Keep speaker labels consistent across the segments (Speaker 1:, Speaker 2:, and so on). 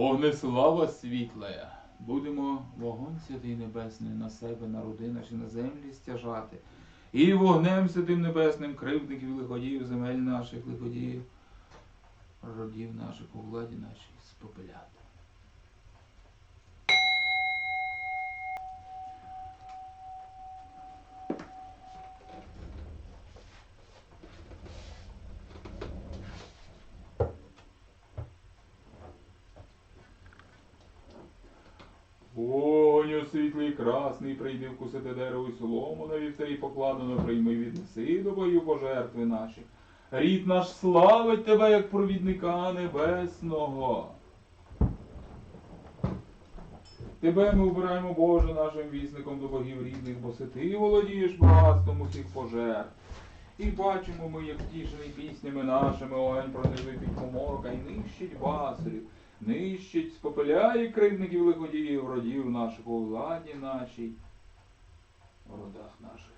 Speaker 1: Вогнеслава світлая, будемо вогонь святий небесний на себе, на роди наші, на землі стяжати. І вогнем святим небесним кривдників, лиходіїв, земель наших, лиходіїв, родів наших, у владі нашій спопиляти. Світлий красний, прийди вкусити дерево і солому на вівтарі покладено, прийми віднеси до бою пожертви наші. Рід наш славить тебе, як провідника небесного. Тебе ми обираємо, Боже, нашим вісником до богів рідних, бо си ти володієш багатством усіх пожертв. І бачимо ми, як втішений піснями нашими, огонь пронизує під поморка і нищить басурів, нищить, спопиляє кривдників лиходіїв, родів наших у владі нашій, у родах наших.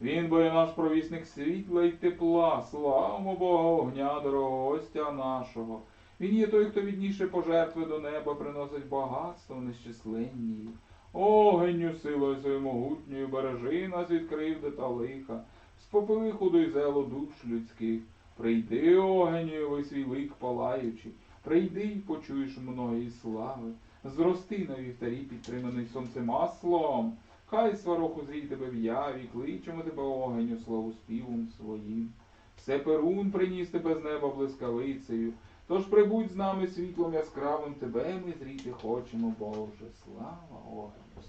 Speaker 1: Він бо є наш провісник світла й тепла, славимо Бога, огня, дорогого гостя нашого. Він є той, хто відніше пожертви до неба приносить багатство нещисленні. Огенню силою своєю могутньою бережи нас від кривди та лиха, спопили худу й зело душ людських. Прийди, огеню, ви свій лик палаючи, прийди й почуєш многої слави. Зрости на вівтарі, підтриманий сонцем маслом. Хай свароху зрій тебе в яві, кличемо тебе огеню, славу співом своїм. Все перун приніс тебе з неба блискавицею. Тож прибудь з нами світлом яскравим, тебе ми зріти хочемо, Боже. Слава огню,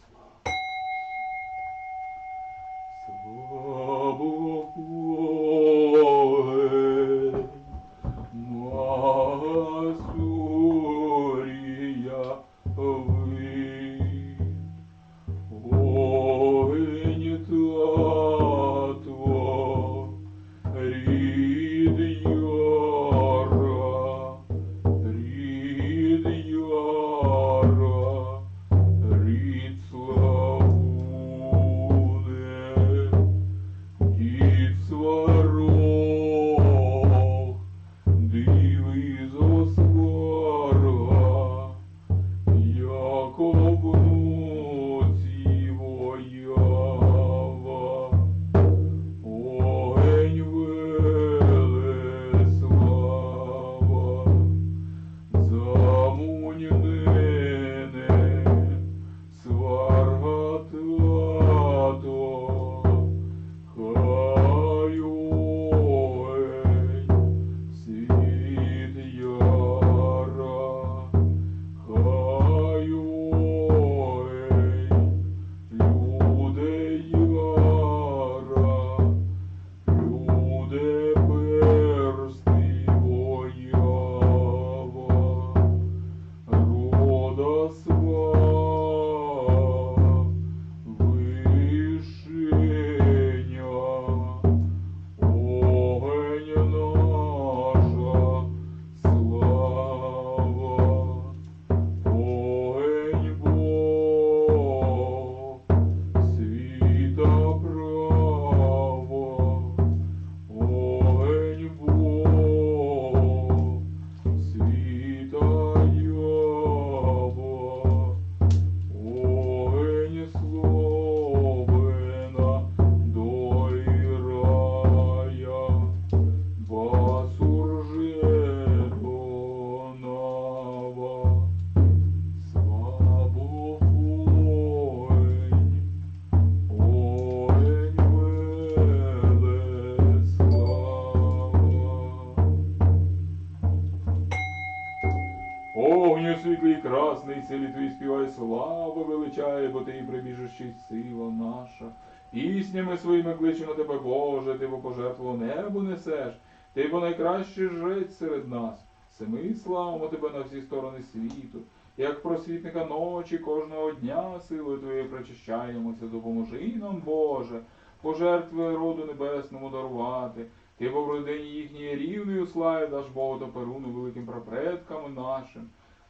Speaker 1: Світлий красний, силі твій співай слава величає, бо ти і прибіжущий сила наша. Піснями своїми кличемо тебе, Боже, ти бо пожертву небу несеш, ти бо найкращий жрець серед нас. Семи славимо тебе на всі сторони світу, як просвітника ночі кожного дня силою твоєю причащаємося, допоможи нам, Боже, пожертви роду небесному дарувати. Ти бо в родині їхньої рівною славі даш Богу та перуну великим прапредкам нашим.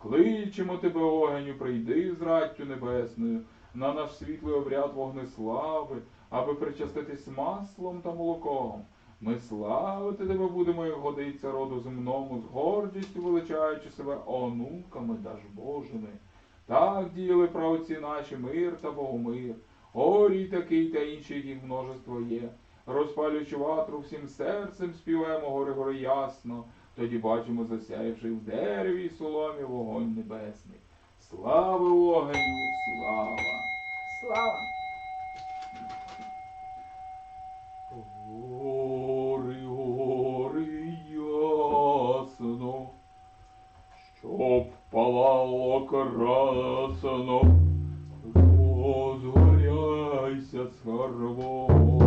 Speaker 1: Кличемо тебе, огеню, прийди з раттю небесною, на наш світлий обряд вогнеслави, аби причаститись маслом та молоком. Ми славити тебе будемо, як годиться роду земному, з гордістю величаючи себе онуками Дажбожими. Так діяли правоці наші мир та Богомир, горій такий та інший, яких множество є. Розпалюючи ватру всім серцем, співаємо гори гори ясно, тоді бачимо засяявши в дереві й соломі вогонь небесний. Слава вогню, слава!
Speaker 2: Слава!
Speaker 1: Гори, гори ясно, щоб палало красно, розгоряйся скарбом,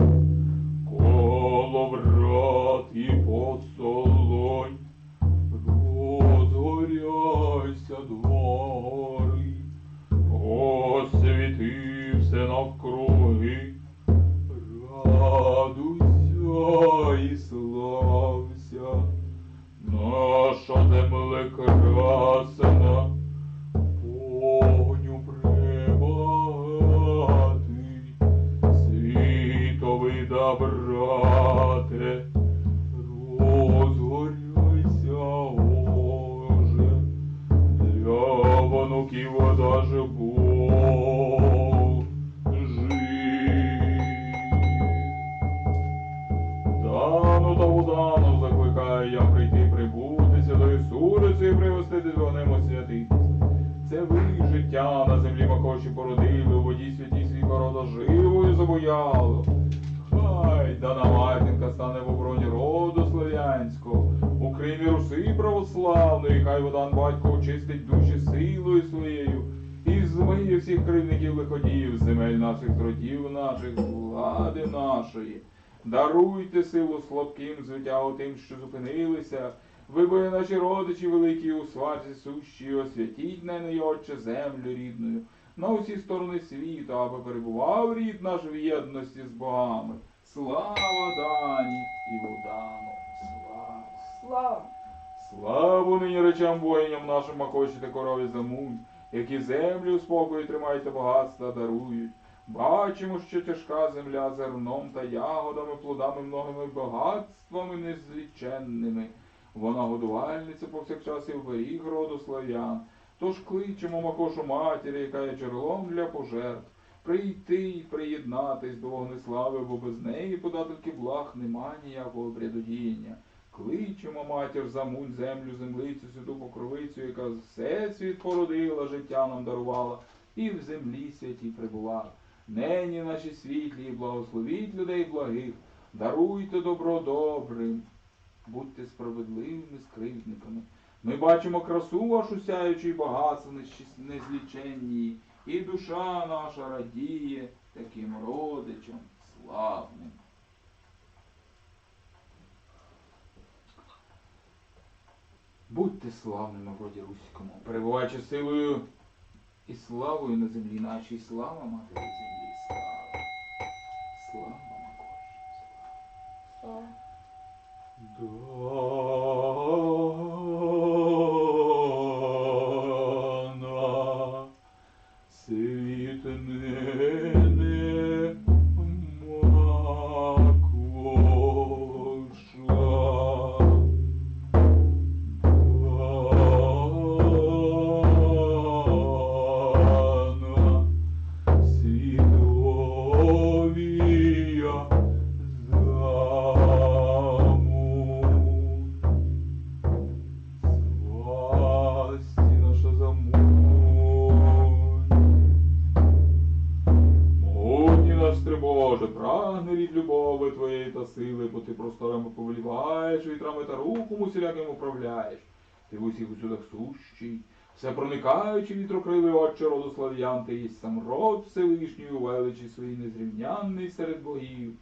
Speaker 1: і пригоститись вогнем освятитись. Це ви життя на землі макоші породили, у воді святі свій рода живою забояло. Хай дана матінка стане в обороні роду слав'янського, у Кримі Руси православної, хай водан батько очистить душі силою своєю, і змиє всіх кривників лиходіїв, земель наших зродів наших, влади нашої. Даруйте силу слабким, звитягу тим, що зупинилися. Ви бої наші родичі великі у сварці сущі, освятіть неї, Отче, землю рідною, на усі сторони світу, аби перебував рід наш в єдності з богами. Слава Дані і Будану! Слава!
Speaker 2: Слава!
Speaker 1: Славу нині речам воїням нашим та корові замунь, які землю у спокої тримають та багатства дарують. Бачимо, що тяжка земля зерном та ягодами, плодами многими багатствами незліченними. Вона годувальниця повсякчас і вберіг роду слав'ян. Тож кличемо макошу матері, яка є джерелом для пожертв, прийти й приєднатись до вогнеслави, бо без неї подательки благ нема ніякого прядодіяння. Кличемо матір замунь землю, землицю, святу покровицю, яка все світ породила, життя нам дарувала, і в землі святій прибувала. Нині наші світлі, і благословіть людей благих, даруйте добро добрим, будьте справедливими скривдниками. Ми бачимо красу вашу сяючу і багатство незліченні, і душа наша радіє таким родичам славним. Будьте славними в роді Руському, перебуваючи силою і славою на землі нашій, слава матері землі, слава. Слава. Слава! Дана усіляким управляєш. Ти в усіх усюдах сущий, все проникаючи вітрокрилий отче роду слав'ян, ти єсть сам род Всевишній у величі своїй незрівнянний серед богів.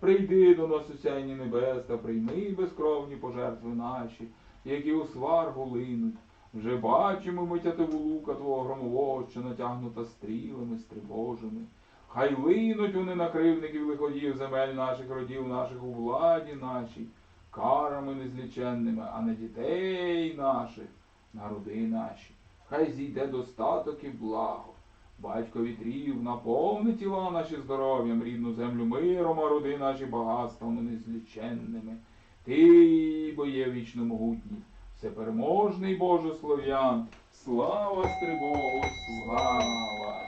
Speaker 1: Прийди до нас осяйні небес та прийми безкровні пожертви наші, які у сваргу линуть. Вже бачимо ми тятиву лука твого громового, що натягнута стрілами стрибожими. Хай линуть вони на кривників лиходіїв земель наших родів наших у владі нашій, карами незліченними, а на дітей наших, народи наші. Хай зійде достаток і благо. Батько вітрів, наповни тіла наші здоров'ям, рідну землю миром, а роди наші багатствами незліченними. Ти, бо є вічно могутній, всепереможний Боже слов'ян, слава Стрибогу, слава, слава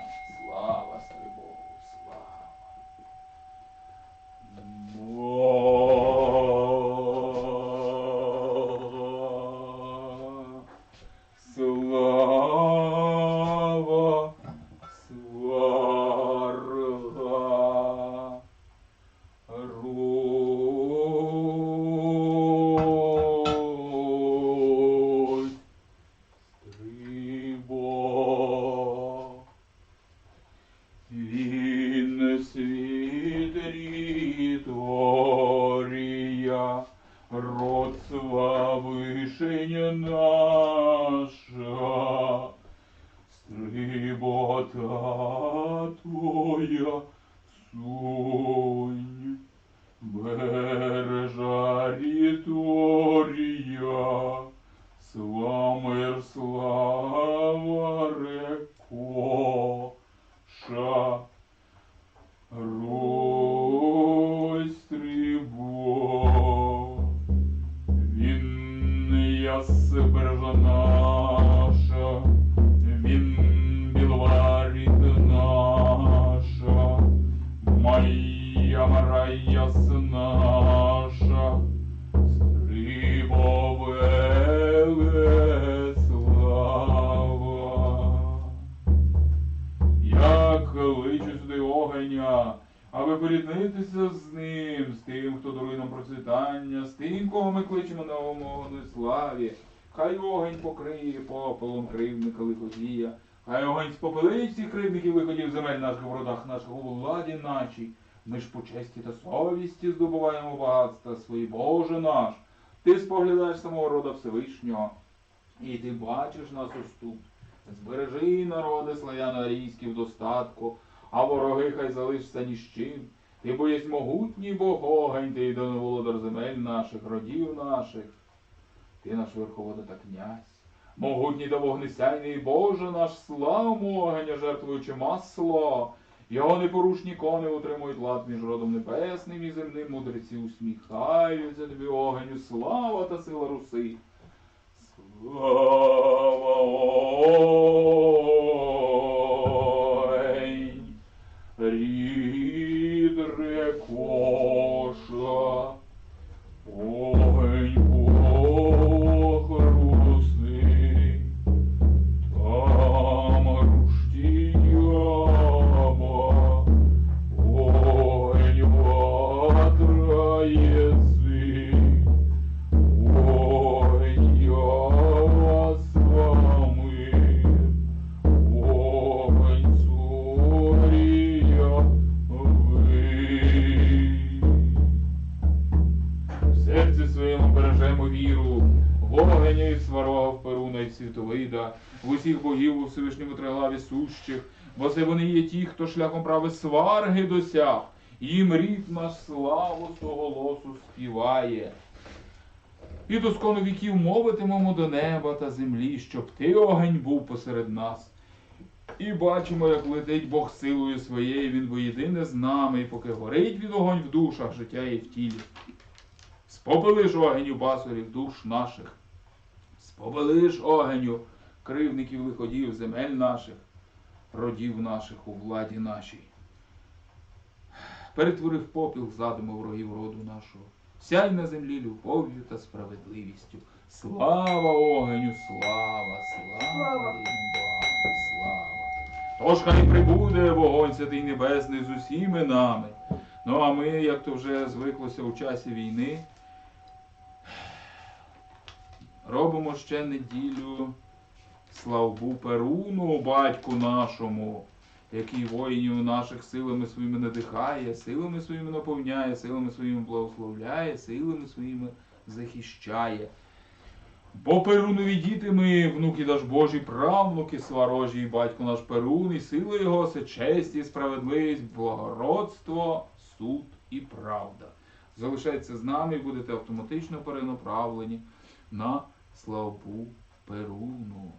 Speaker 1: Aurora. Я кличу сюди огеня, аби поріднитися з ним, з тим, хто дарує нам процвітання, з тим, кого ми кличемо на омони славі. Хай огонь покриє попелом кривника лиходія, хай огонь спопелить всіх кривників виходів земель наших в родах наших у владі нашій. Ми ж по честі та совісті здобуваємо багатства свої, Боже наш. Ти споглядаєш самого рода Всевишнього, і ти бачиш нас ось тут. Збережи народи славяно-арійські в достатку, а вороги хай залишся ні з чим. Ти бо єсть могутній Бог огонь, ти єдиний володар земель наших, родів наших. Ти наш верховода та князь. Могутній та вогнесяйний Боже наш славу огеня, жертвуючи масло. Його непорушні кони утримують лад між родом небесним і земним мудреці усміхаються тобі огеню, слава та сила руси. Слава у Всевишньому триглаві сущих, бо це вони є ті, хто шляхом прави сварги досяг, їм рід наш славу свого голосу співає. І до скону віків мовитимемо до неба та землі, щоб ти огонь був посеред нас. І бачимо, як летить Бог силою своєю, він воєдине з нами, і поки горить він огонь в душах, життя і в тілі. Спопелиш огеню басурів душ наших, спопелиш огеню кривників лиходів земель наших, родів наших у владі нашій. Перетворив попіл задуму ворогів роду нашого. Сяй на землі любов'ю та справедливістю. Слава огеню, слава, слава,
Speaker 2: Слава.
Speaker 1: слава. Тож хай прибуде вогонь святий небесний з усіми нами. Ну а ми, як то вже звиклося у часі війни, робимо ще неділю славбу Перуну, батьку нашому, який воїнів наших силами своїми надихає, силами своїми наповняє, силами своїми благословляє, силами своїми захищає. Бо Перунові діти ми, внуки наш Божі, правнуки сварожі, і батько наш Перун, і сила його це честь і справедливість, благородство, суд і правда. Залишайтеся з нами і будете автоматично перенаправлені на славу Перуну.